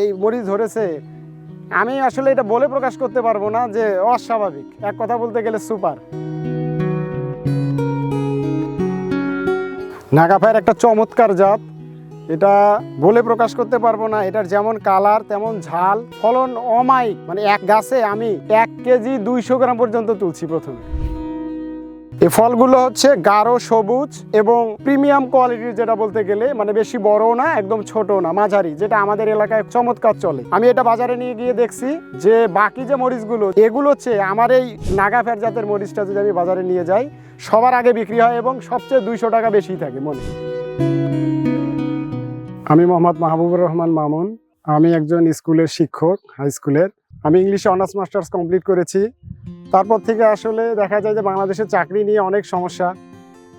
এই মরিচ ধরেছে, আমি আসলে এটা বলে প্রকাশ করতে পারব না যে অস্বাভাবিক। এক কথা বলতে গেলে সুপার। নাগাফায়ের একটা চমৎকার জাত। এটা বলে প্রকাশ করতে পারব না। এটার যেমন কালার, তেমন ঝাল, ফলন অমায়িক। মানে এক গাছে আমি এক কেজি দুইশো গ্রাম পর্যন্ত তুলছি প্রথমে। এই ফলগুলো হচ্ছে গাঢ় সবুজ এবং প্রিমিয়াম কোয়ালিটির যেটা বলতে গেলে মানে বেশি বড়ও না, একদম ছোট না, মাঝারি, যেটা আমাদের এলাকায় চমৎকার চলে। আমি এটা বাজারে নিয়ে গিয়ে দেখছি যে বাকি যে মরিচগুলো, এগুলো হচ্ছে আমার এই নাগা ফ্যাট জাতের মরিচটা যদি আমি বাজারে নিয়ে যাই, সবার আগে বিক্রি হয় এবং সবচেয়ে দুইশো টাকা বেশি থাকে মনে। আমি মোহাম্মদ মাহবুবুর রহমান মামুন, আমি একজন স্কুলের শিক্ষক, হাই স্কুলের। আমি ইংলিশে অনার্স মাস্টার্স কমপ্লিট করেছি। তারপর থেকে আসলে দেখা যায় যে বাংলাদেশে চাকরি নিয়ে অনেক সমস্যা।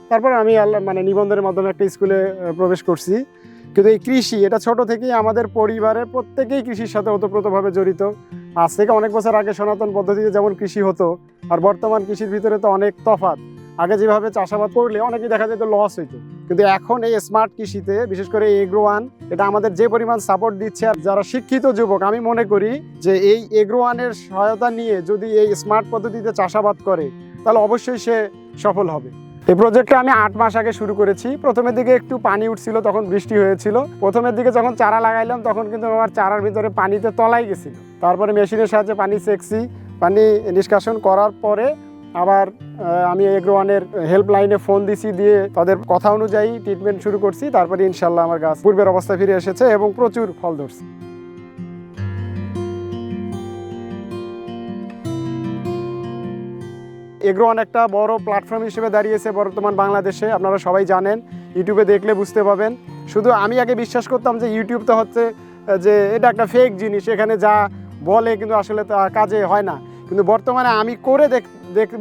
তারপর আমি আল্লাহ মানে নিবন্ধনের মাধ্যমে একটা স্কুলে প্রবেশ করছি। কিন্তু এই কৃষি, এটা ছোট থেকেই আমাদের পরিবারের প্রত্যেকেই কৃষির সাথে ওতপ্রোতভাবে জড়িত। আজ থেকে অনেক বছর আগে সনাতন পদ্ধতিতে যেমন কৃষি হতো, আর বর্তমান কৃষির ভিতরে তো অনেক তফাৎ। আগে যেভাবে চাষাবাদ করলে অনেকেই দেখা যেত লস হইতো। কিন্তু এখন এই স্মার্ট কৃষিতে, বিশেষ করে এগ্রো ওয়ান এটা আমাদের যে পরিমাণ সাপোর্ট দিচ্ছে আর যারা শিক্ষিত যুবক, আমি মনে করি যে এই এগ্রো ওয়ানের সহায়তা নিয়ে যদি এই স্মার্ট পদ্ধতিতে চাষাবাদ করে, তাহলে অবশ্যই সে সফল হবে। এই প্রজেক্টটা আমি আট মাস আগে শুরু করেছি। প্রথমের দিকে একটু পানি উঠছিল, তখন বৃষ্টি হয়েছিল। প্রথমের দিকে যখন চারা লাগাইলাম, তখন কিন্তু আমার চারার ভিতরে পানিতে তলাই গেছিল। তারপরে মেশিনের সাহায্যে পানি সেকছি। পানি নিষ্কাশন করার পরে আবার আমি এগ্রোয়ানের হেল্পলাইনে ফোন দিছি দিয়ে তাদের কথা অনুযায়ী ট্রিটমেন্ট শুরু করছি। তারপরে ইনশাল্লাহ আমার গাছ পূর্বের অবস্থায় ফিরে এসেছে এবং প্রচুর ফল ধরছে। এগ্রোয়ান একটা বড় প্ল্যাটফর্ম হিসেবে দাঁড়িয়েছে বর্তমান বাংলাদেশে, আপনারা সবাই জানেন, ইউটিউবে দেখলে বুঝতে পাবেন। শুধু আমি আগে বিশ্বাস করতাম যে ইউটিউব তো হচ্ছে যে এটা একটা ফেক জিনিস, এখানে যা বলে কিন্তু আসলে তা কাজে হয় না। কিন্তু বর্তমানে আমি করে দেখ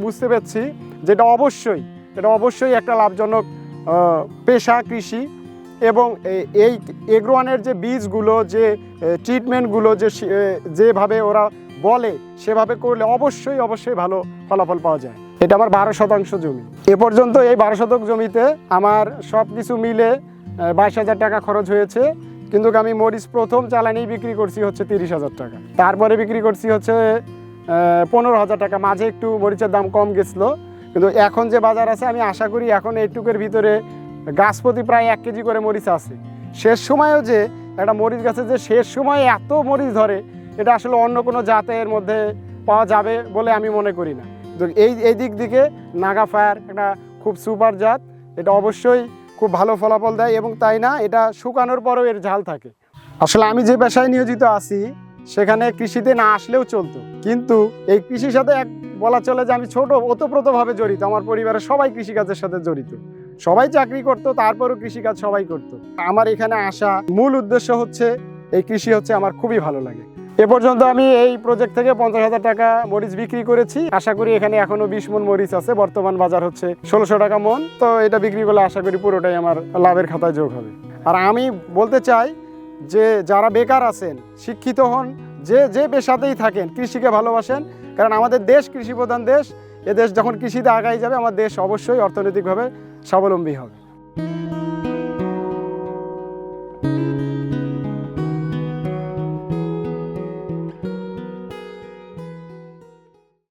বুঝতে পারছি যেটা অবশ্যই এটা অবশ্যই একটা লাভজনক পেশা কৃষি এবং এই এগ্রোয়ানের যে বীজগুলো, যে ট্রিটমেন্টগুলো যে যেভাবে ওরা বলে, সেভাবে করলে অবশ্যই অবশ্যই ভালো ফলাফল পাওয়া যায়। এটা আমার বারো শতাংশ জমি। এ পর্যন্ত এই বারো শতক জমিতে আমার সব কিছু মিলে বাইশ হাজার টাকা খরচ হয়েছে। কিন্তু আমি মরিচ প্রথম চালানি বিক্রি করছি হচ্ছে তিরিশ হাজার টাকা। তারপরে বিক্রি করছি হচ্ছে পনেরো হাজার টাকা। মাঝে একটু মরিচের দাম কম গেছিল। কিন্তু এখন যে বাজার আছে, আমি আশা করি এখন এইটুকের ভিতরে গাছ প্রতি প্রায় এক কেজি করে মরিচ আছে। শেষ সময়ও যে একটা মরিচ গাছে যে শেষ সময়ে এত মরিচ ধরে, এটা আসলে অন্য কোনো জাতের মধ্যে পাওয়া যাবে বলে আমি মনে করি না। তো এই এই দিক দিকে নাগা ফায়ার একটা খুব সুপার জাত, এটা অবশ্যই খুব ভালো ফলাফল দেয় এবং তাই না, এটা শুকানোর পরও এর ঝাল থাকে। আসলে আমি যে পেশায় নিয়োজিত আছি, সেখানে কৃষিতে না আসলেও চলতো। কিন্তু এই কৃষির সাথে এক বলা চলে যে আমি ছোট, ওতপ্রোতভাবে জড়িত। আমার পরিবারের সবাই কৃষিকাজের সাথে জড়িত। সবাই চাকরি করতো, তারপরও কৃষিকাজ সবাই করতো। আমার এখানে আসা মূল উদ্দেশ্য হচ্ছে, এই কৃষি হচ্ছে আমার খুবই ভালো লাগে। এ পর্যন্ত আমি এই প্রজেক্ট থেকে পঞ্চাশ হাজার টাকা মরিচ বিক্রি করেছি। আশা করি এখানে এখনও বিশ মন মরিচ আছে। বর্তমান বাজার হচ্ছে ষোলোশো টাকা মন। তো এটা বিক্রি করলে আশা করি পুরোটাই আমার লাভের খাতায় যোগ হবে। আর আমি বলতে চাই যে, যারা বেকার আছেন, শিক্ষিত হন যে যে পেশাতেই থাকেন, কৃষিকে ভালোবাসেন, কারণ আমাদের দেশ কৃষি প্রধান দেশ, এ দেশ যখন কৃষিতে আগাই যাবে, আমার দেশ অবশ্যই অর্থনৈতিকভাবে স্বাবলম্বী হবে।